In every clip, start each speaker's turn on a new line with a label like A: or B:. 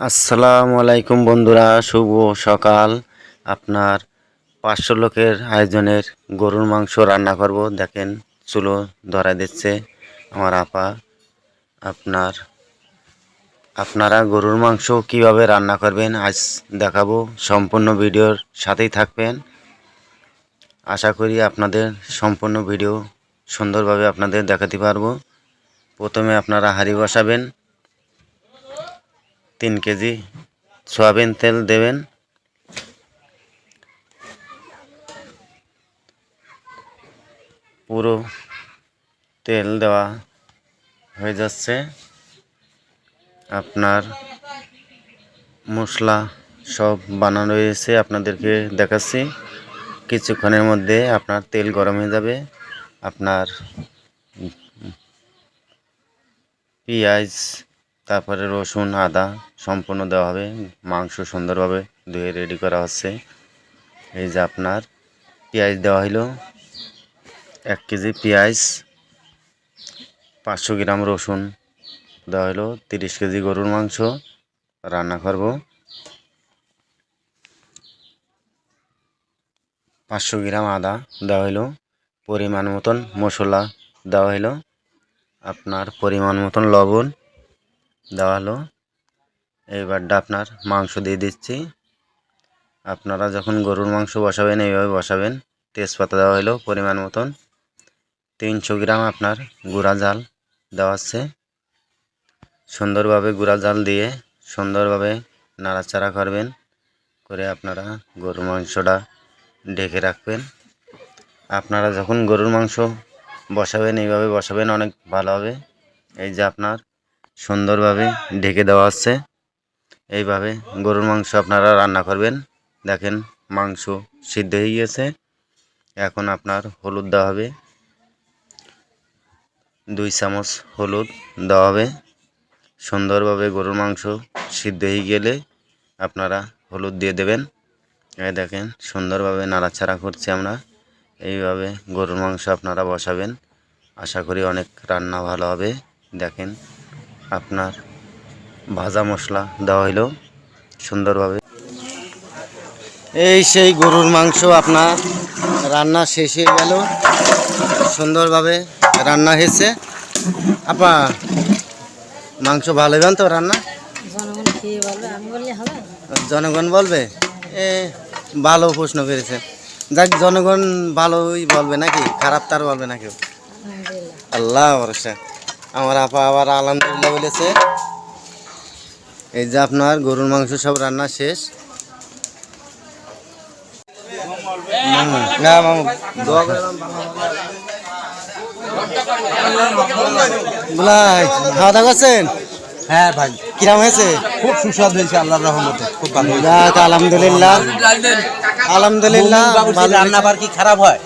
A: আসসালামু আলাইকুম বন্ধুরা, শুভ সকাল। আপনার পাঁচশো লোকের আয়োজনের গরুর মাংস রান্না করব। দেখেন, চুলো ধরা দিচ্ছে আমার আপা। আপনার, আপনারা গরুর মাংস কীভাবে রান্না করবেন আজ দেখাবো। সম্পূর্ণ ভিডিওর সাথেই থাকবেন। আশা করি আপনাদের সম্পূর্ণ ভিডিও সুন্দরভাবে আপনাদের দেখাতে পারব। প্রথমে আপনারা হাঁড়ি বসাবেন। তিন কেজি সয়াবিন তেল দেবেন। পুরো তেল দেওয়া হয়ে যাচ্ছে। আপনার মশলা সব বানানো রয়েছে আপনাদেরকে দেখাচ্ছি। কিছুক্ষণের মধ্যে আপনার তেল গরম হয়ে যাবে। আপনার পেঁয়াজ তারপরে রসুন, আদা সম্পূর্ণ দেওয়া হবে। মাংস সুন্দরভাবে ধুয়ে রেডি করা হচ্ছে। এই যে আপনার পেঁয়াজ দেওয়া হলো এক কেজি পেঁয়াজ, পাঁচশো গ্রাম রসুন দেওয়া হলো তিরিশ কেজি গরুর মাংস রান্না করব। পাঁচশো গ্রাম আদা দেওয়া হলো পরিমাণ মতন মশলা দেওয়া হলো আপনার পরিমাণ মতন লবণ দেওয়া হলো এইবারটা আপনার মাংস দিয়ে দিচ্ছি। আপনারা যখন গরুর মাংস বসাবেন, এইভাবে বসাবেন। তেজপাতা দেওয়া হলো পরিমাণ মতন। তিনশো গ্রাম আপনার গুঁড়া জাল দেওয়া আছে। সুন্দরভাবে গুঁড়া জাল দিয়ে সুন্দরভাবে নাড়াচাড়া করবেন। করে আপনারা গরুর মাংসটা ঢেকে রাখবেন। আপনারা যখন গরুর মাংস বসাবেন, এইভাবে বসাবেন, অনেক ভালো হবে। এই যে আপনার সুন্দরভাবে ঢেকে দেওয়া হচ্ছে। এইভাবে গরুর মাংস আপনারা রান্না করবেন। দেখেন মাংস সিদ্ধ হয়ে গিয়েছে এখন আপনার হলুদ দেওয়া হবে। দুই চামচ হলুদ দেওয়া হবে। সুন্দরভাবে গরুর মাংস সিদ্ধ হয়ে গেলে আপনারা হলুদ দিয়ে দেবেন। এই দেখেন সুন্দরভাবে নাড়াচাড়া করছি আমরা। এইভাবে গরুর মাংস আপনারা বসাবেন। আশা করি অনেক রান্না ভালো হবে। দেখেন আপনার ভাজা মশলা দেওয়া হইল সুন্দরভাবে। এই সেই গরুর মাংস আপনার রান্না শেষ হয়ে গেল। সুন্দরভাবে রান্না হয়েছে। আপা মাংস ভালো হবেন তো রান্না?
B: জনগণ বলবে
A: এ ভালো প্রশ্ন করেছে। যাক জনগণ ভালোই বলবে নাকি? খারাপ তার বলবে না কেউ? আল্লাহ ভরসা। আমার আপা আবার আলহামদুলিল্লাহ বলেছে। এই যে আপনার গরুর মাংস সব রান্না শেষ। হুম, না মামু দোয়া করে দাও। খাওয়া দাওয়া করছেন?
C: হ্যাঁ ভাই।
A: কিরাম হয়েছে?
C: খুব সুস্বাদু হয়েছে আল্লাহর রহমতে। খুব ভালো
A: যাক আলহামদুলিল্লাহ। আলহামদুলিল্লাহ।
C: রান্না আবার কি খারাপ হয়?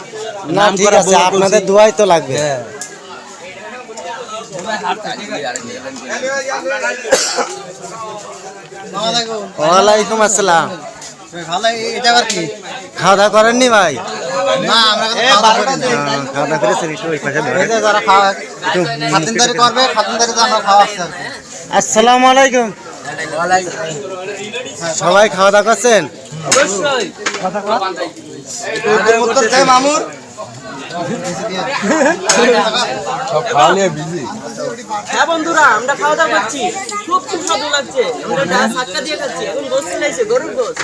C: নাম
A: ঠিক
C: করা
A: আছে আপনাদের দোয়াই তো লাগবে।
C: হ্যাঁ।
A: ওয়ালাইকুম আসসালাম। খাওয়া দাওয়া করেননি ভাই? হ্যাঁ, খাওয়া আসসালামু আলাইকুম। সবাই খাওয়া দাওয়া করছেন
D: হ্যাঁ বন্ধুরা, আমরা খাওয়া দাওয়া করছি। খুব সুন্দর লাগছে। আমরা ডাল সাক্কা দিয়ে খাচ্ছি। এখন গোস চলেছে গরুর গোস্ত।